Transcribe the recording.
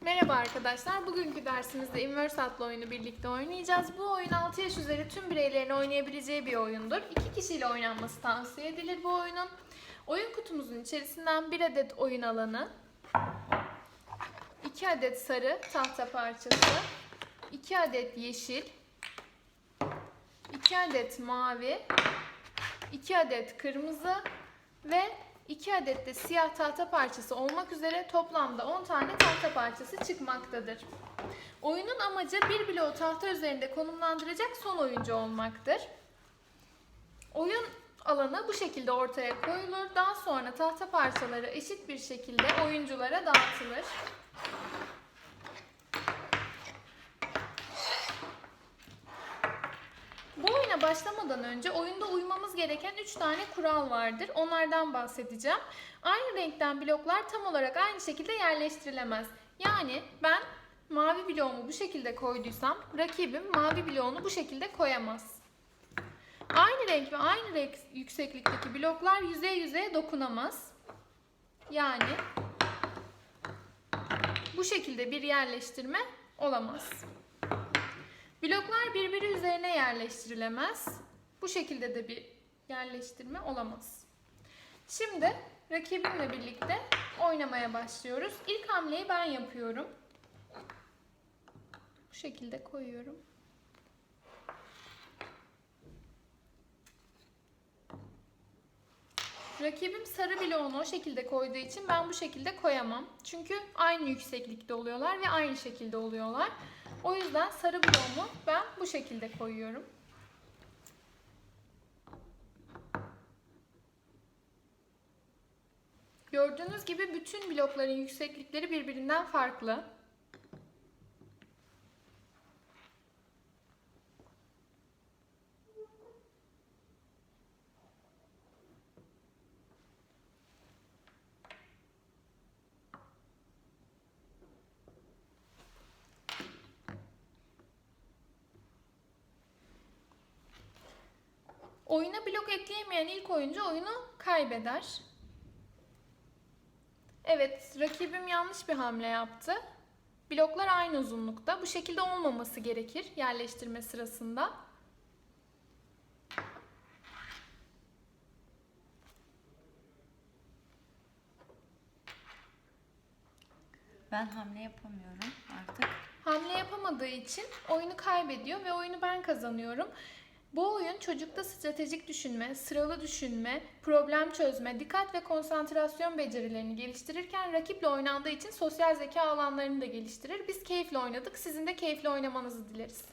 Merhaba arkadaşlar. Bugünkü dersimizde Inverse adlı oyunu birlikte oynayacağız. Bu oyun 6 yaş üzeri tüm bireylerin oynayabileceği bir oyundur. 2 kişiyle oynanması tavsiye edilir bu oyunun. Oyun kutumuzun içerisinden 1 adet oyun alanı, 2 adet sarı tahta parçası, 2 adet yeşil, 2 adet mavi, 2 adet kırmızı ve 2 adet de siyah tahta parçası olmak üzere toplamda 10 tane tahta parçası çıkmaktadır. Oyunun amacı bir bloğu tahta üzerinde konumlandıracak son oyuncu olmaktır. Oyun alanı bu şekilde ortaya koyulur. Daha sonra tahta parçaları eşit bir şekilde oyunculara dağıtılır. Bu oyuna başlamadan önce oyunda uymamız gereken 3 tane kural vardır. Onlardan bahsedeceğim. Aynı renkten bloklar tam olarak aynı şekilde yerleştirilemez. Yani ben mavi bloğumu bu şekilde koyduysam rakibim mavi bloğunu bu şekilde koyamaz. Aynı renk ve aynı renk yükseklikteki bloklar yüzey yüzeye dokunamaz. Yani bu şekilde bir yerleştirme olamaz. Bloklar birbiri üzerine yerleştirilemez. Bu şekilde de bir yerleştirme olamaz. Şimdi rakibimle birlikte oynamaya başlıyoruz. İlk hamleyi ben yapıyorum. Bu şekilde koyuyorum. Rakibim sarı bloğunu o şekilde koyduğu için ben bu şekilde koyamam. Çünkü aynı yükseklikte oluyorlar ve aynı şekilde oluyorlar. O yüzden sarı bloğumu ben bu şekilde koyuyorum. Gördüğünüz gibi bütün blokların yükseklikleri birbirinden farklı. Oyuna blok ekleyemeyen ilk oyuncu oyunu kaybeder. Evet, rakibim yanlış bir hamle yaptı. Bloklar aynı uzunlukta. Bu şekilde olmaması gerekir yerleştirme sırasında. Ben hamle yapamıyorum artık. Hamle yapamadığı için oyunu kaybediyor ve oyunu ben kazanıyorum. Bu oyun çocukta stratejik düşünme, sıralı düşünme, problem çözme, dikkat ve konsantrasyon becerilerini geliştirirken rakiple oynandığı için sosyal zeka alanlarını da geliştirir. Biz keyifle oynadık. Sizin de keyifle oynamanızı dileriz.